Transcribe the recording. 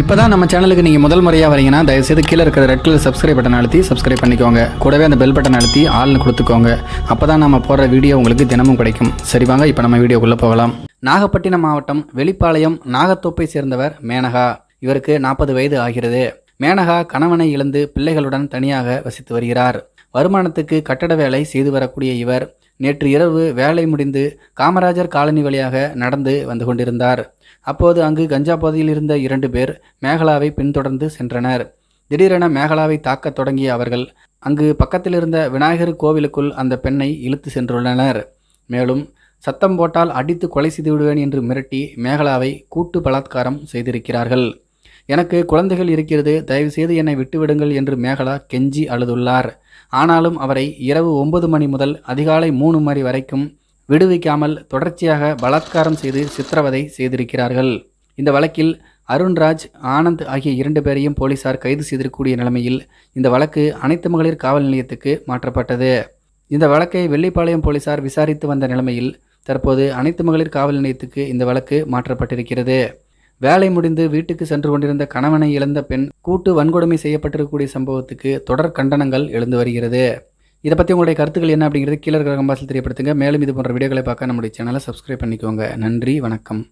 இப்போ தான் நம்ம சேனலுக்கு நீங்கள் முதல் முறையாக வரீங்கன்னா தயவுசெய்து கீழே இருக்கிற ரெட் கலர் சப்ஸ்கிரைப் பட்டன் அழுத்தி சப்ஸ்கிரைப் பண்ணிக்கோங்க. கூடவே அந்த பெல் பட்டன் அழுத்தி ஆள்னு கொடுத்துக்கோங்க. அப்போ தான் நம்ம போடுற வீடியோ உங்களுக்கு தினமும் கிடைக்கும். சரி வாங்க இப்போ நம்ம வீடியோக்குள்ளே போகலாம். நாகப்பட்டினம் மாவட்டம் வெளிப்பாளையம் நாகத்தோப்பை சேர்ந்தவர் மேனகா. இவருக்கு நாற்பது வயது ஆகிறது. மேனகா கணவனை இழந்து பிள்ளைகளுடன் தனியாக வசித்து வருகிறார். வருமானத்துக்கு கட்டட வேலை செய்து வரக்கூடிய இவர் நேற்று இரவு வேலை முடிந்து காமராஜர் காலனி வழியாக நடந்து வந்து கொண்டிருந்தார். அப்போது அங்கு கஞ்சா பகுதியில் இருந்த இரண்டு பேர் மேகலாவை பின்தொடர்ந்து சென்றனர். திடீரென மேகலாவை தாக்கத் தொடங்கிய அவர்கள் அங்கு பக்கத்தில் இருந்த விநாயகர் கோவிலுக்குள் அந்த பெண்ணை இழுத்து சென்றுள்ளனர். மேலும் சத்தம் போட்டால் அடித்து கொலை செய்து விடுவேன் என்று மிரட்டி மேகலாவை கூட்டு பலாத்காரம் செய்திருக்கிறார்கள். எனக்கு குழந்தைகள் இருக்கிறது தயவுசெய்து என்னை விட்டுவிடுங்கள் என்று மேகலா கெஞ்சி அழுதுள்ளார். ஆனாலும் அவரை இரவு ஒன்பது மணி முதல் அதிகாலை மூணு மணி வரைக்கும் விடுவிக்காமல் தொடர்ச்சியாக பலாத்காரம் செய்து சித்திரவதை செய்திருக்கிறார்கள். இந்த வழக்கில் அருண்ராஜ் ஆனந்த் ஆகிய இரண்டு பேரையும் போலீசார் கைது செய்திருக்கக்கூடிய நிலைமையில் இந்த வழக்கு அனைத்து மகளிர் காவல் நிலையத்துக்கு மாற்றப்பட்டது. இந்த வழக்கை வெள்ளிப்பாளையம் போலீசார் விசாரித்து வந்த நிலைமையில் தற்போது அனைத்து மகளிர் காவல் நிலையத்துக்கு இந்த வழக்கு மாற்றப்பட்டிருக்கிறது. வேலை முடிந்து வீட்டுக்கு சென்று கொண்டிருந்த கணவனை இழந்த பெண் கூட்டு வன்கொடுமை செய்யப்பட்டிருக்கக்கூடிய சம்பவத்துக்கு தொடர் கண்டனங்கள் எழுந்து வருகிறது. இதை பற்றி உங்களுடைய கருத்துக்கள் என்ன அப்படிங்கிறது கீழே இருக்கிற கம்பாசில் தெரியப்படுத்துங்க. மேலும் இது போன்ற வீடியோக்களை பார்க்க நம்முடைய சேனலை சப்ஸ்கிரைப் பண்ணிக்கோங்க. நன்றி வணக்கம்.